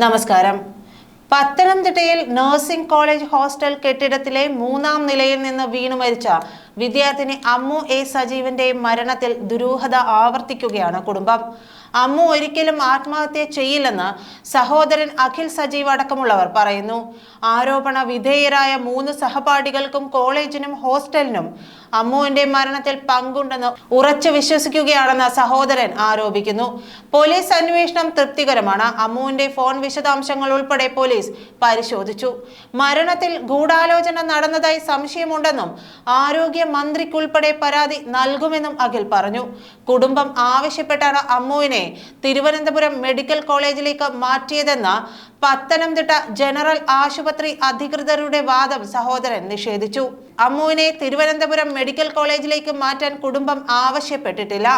നമസ്കാരം. പത്തനംതിട്ടയിൽ nursing college hostel കെട്ടിടത്തിലെ മൂന്നാം നിലയിൽ നിന്ന് വീണു മരിച്ച വിദ്യാർത്ഥിനി അമ്മു എ സജീവന്റെ മരണത്തിൽ ദുരൂഹത ആവർത്തിക്കുകയാണ് കുടുംബം. അമ്മു ഒരിക്കലും ആത്മഹത്യ ചെയ്യില്ലെന്ന് സഹോദരൻ അഖിൽ സജീവ് അടക്കമുള്ളവർ പറയുന്നു. ആരോപണ വിധേയരായ മൂന്ന് സഹപാഠികൾക്കും കോളേജിനും ഹോസ്റ്റലിനും അമ്മുവിന്റെ മരണത്തിൽ പങ്കുണ്ടെന്ന് ഉറച്ചു വിശ്വസിക്കുകയാണെന്ന് സഹോദരൻ ആരോപിക്കുന്നു. പോലീസ് അന്വേഷണം തൃപ്തികരമാണ്. അമ്മുവിന്റെ ഫോൺ വിശദാംശങ്ങൾ ഉൾപ്പെടെ പോലീസ് പരിശോധിച്ചു. മരണത്തിൽ ഗൂഢാലോചന നടന്നതായി സംശയമുണ്ടെന്നും ആരോഗ്യ മന്ത്രിക്കുൾപ്പെടെ പരാതി നൽകുമെന്നും അഖിൽ പറഞ്ഞു. കുടുംബം ആവശ്യപ്പെട്ടാണ് അമ്മുവിനെ തിരുവനന്തപുരം മെഡിക്കൽ കോളേജിലേക്ക് മാറ്റിയതെന്ന പത്തനംതിട്ട ജനറൽ ആശുപത്രി അധികൃതരുടെ വാദം സഹോദരൻ നിഷേധിച്ചു. അമ്മുവിനെ തിരുവനന്തപുരം മെഡിക്കൽ കോളേജിലേക്ക് മാറ്റാൻ കുടുംബം ആവശ്യപ്പെട്ടിട്ടില്ല.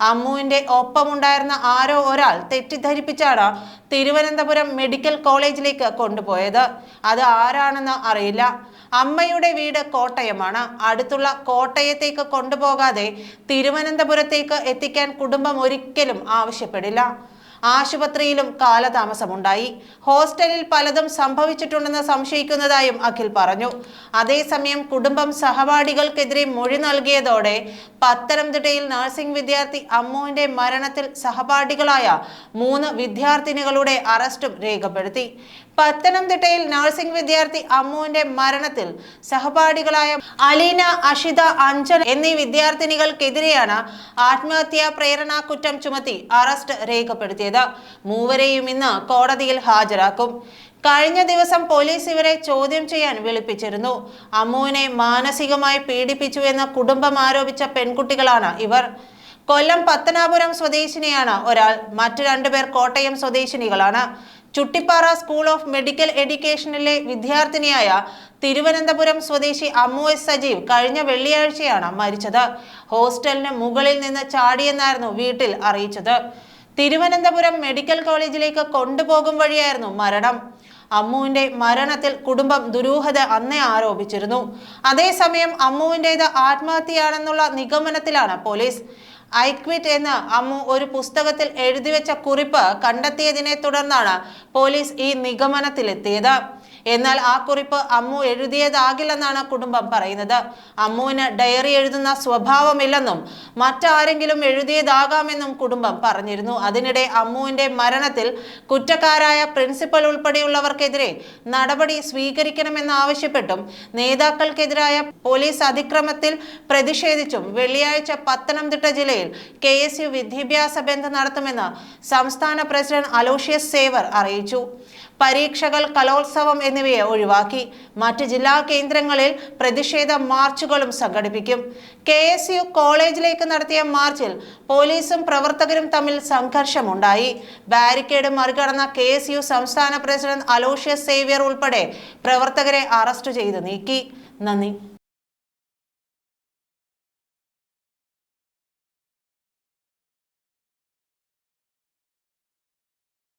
അമ്മുവിന്റെ ഒപ്പമുണ്ടായിരുന്ന ആരോ ഒരാൾ തെറ്റിദ്ധരിപ്പിച്ചാണ് തിരുവനന്തപുരം മെഡിക്കൽ കോളേജിലേക്ക് കൊണ്ടുപോയത്. അത് ആരാണെന്ന് അറിയില്ല. അമ്മയുടെ വീട് കോട്ടയമാണ്. അടുത്തുള്ള കോട്ടയത്തേക്ക് കൊണ്ടുപോകാതെ തിരുവനന്തപുരത്തേക്ക് എത്തിക്കാൻ കുടുംബം ഒരിക്കലും ആവശ്യപ്പെടില്ല. ആശുപത്രിയിലും കാലതാമസമുണ്ടായി. ഹോസ്റ്റലിൽ പലതും സംഭവിച്ചിട്ടുണ്ടെന്ന് സംശയിക്കുന്നതായും അഖിൽ പറഞ്ഞു. അതേസമയം കുടുംബം സഹപാഠികൾക്കെതിരെ മൊഴി നൽകിയതോടെ പത്തനംതിട്ടയിൽ നഴ്സിംഗ് വിദ്യാർത്ഥി അമ്മുവിന്റെ മരണത്തിൽ സഹപാഠികളായ മൂന്ന് വിദ്യാർത്ഥിനികളുടെ അറസ്റ്റും രേഖപ്പെടുത്തി. പത്തനംതിട്ടയിൽ നഴ്സിംഗ് വിദ്യാർത്ഥി അമ്മുവിന്റെ മരണത്തിൽ സഹപാഠികളായ അലീന അഷിത അഞ്ജൻ എന്നീ വിദ്യാർത്ഥിനികൾക്കെതിരെയാണ് ആത്മഹത്യാ പ്രേരണാ കുറ്റം ചുമത്തി അറസ്റ്റ് രേഖപ്പെടുത്തിയത്. മൂവരെയും ഇന്ന് കോടതിയിൽ ഹാജരാക്കും. കഴിഞ്ഞ ദിവസം പോലീസ് ഇവരെ ചോദ്യം ചെയ്യാൻ വിളിപ്പിച്ചിരുന്നു. അമ്മുവിനെ മാനസികമായി പീഡിപ്പിച്ചു എന്ന കുടുംബം ആരോപിച്ച പെൺകുട്ടികളാണ് ഇവർ. കൊല്ലം പത്തനാപുരം സ്വദേശിനിയാണ് ഒരാൾ. മറ്റു രണ്ടുപേർ കോട്ടയം സ്വദേശിനികളാണ്. ചുട്ടിപ്പാറ സ്കൂൾ ഓഫ് മെഡിക്കൽ എഡ്യൂക്കേഷനിലെ വിദ്യാർത്ഥിനിയായ തിരുവനന്തപുരം സ്വദേശി അമ്മു എസ് സജീവ് കഴിഞ്ഞ വെള്ളിയാഴ്ചയാണ് മരിച്ചത്. ഹോസ്റ്റലിന് മുകളിൽ നിന്ന് ചാടിയെന്നായിരുന്നു വീട്ടിൽ അറിയിച്ചത്. തിരുവനന്തപുരം മെഡിക്കൽ കോളേജിലേക്ക് കൊണ്ടുപോകും വഴിയായിരുന്നു മരണം. അമ്മുവിന്റെ മരണത്തിൽ കുടുംബം ദുരൂഹത അന്നേ ആരോപിച്ചിരുന്നു. അതേസമയം അമ്മുവിന്റേത് ആത്മഹത്യയാണെന്നുള്ള നിഗമനത്തിലാണ് പോലീസ്. ഐ ക്വിറ്റ് എന്ന് അമ്മു ഒരു പുസ്തകത്തിൽ എഴുതിവെച്ച കുറിപ്പ് കണ്ടെത്തിയതിനെ തുടർന്നാണ് പോലീസ് ഈ നിഗമനത്തിലെത്തിയത്. എന്നാൽ ആ കുറിപ്പ് അമ്മു എഴുതിയതാകില്ലെന്നാണ് കുടുംബം പറയുന്നത്. അമ്മുവിന് ഡയറി എഴുതുന്ന സ്വഭാവമില്ലെന്നും മറ്റാരെങ്കിലും എഴുതിയതാകാമെന്നും കുടുംബം പറഞ്ഞിരുന്നു. അതിനിടെ അമ്മുവിന്റെ മരണത്തിൽ കുറ്റക്കാരായ പ്രിൻസിപ്പൽ ഉൾപ്പെടെയുള്ളവർക്കെതിരെ നടപടി സ്വീകരിക്കണമെന്നാവശ്യപ്പെട്ടും നേതാക്കൾക്കെതിരായ പോലീസ് അതിക്രമത്തിൽ പ്രതിഷേധിച്ചും വെള്ളിയാഴ്ച പത്തനംതിട്ട ജില്ലയിൽ കെ എസ് യു വിദ്യാഭ്യാസ ബന്ധം നടത്തുമെന്ന് സംസ്ഥാന പ്രസിഡന്റ് അലോഷ്യസ് സേവർ അറിയിച്ചു. പരീക്ഷകൾ കലോത്സവം എന്നിവയെ ഒഴിവാക്കി. മറ്റ് ജില്ലാ കേന്ദ്രങ്ങളിൽ പ്രതിഷേധ മാർച്ചുകളും സംഘടിപ്പിക്കും. കെ എസ് യു കോളേജിലേക്ക് നടത്തിയ മാർച്ചിൽ പോലീസും പ്രവർത്തകരും തമ്മിൽ സംഘർഷമുണ്ടായി. ബാരിക്കേഡ് മറികടന്ന കെ എസ് യു സംസ്ഥാന പ്രസിഡന്റ് അലോഷ്യസ് സേവ്യർ ഉൾപ്പെടെ പ്രവർത്തകരെ അറസ്റ്റ് ചെയ്ത് നീക്കി. നന്ദി.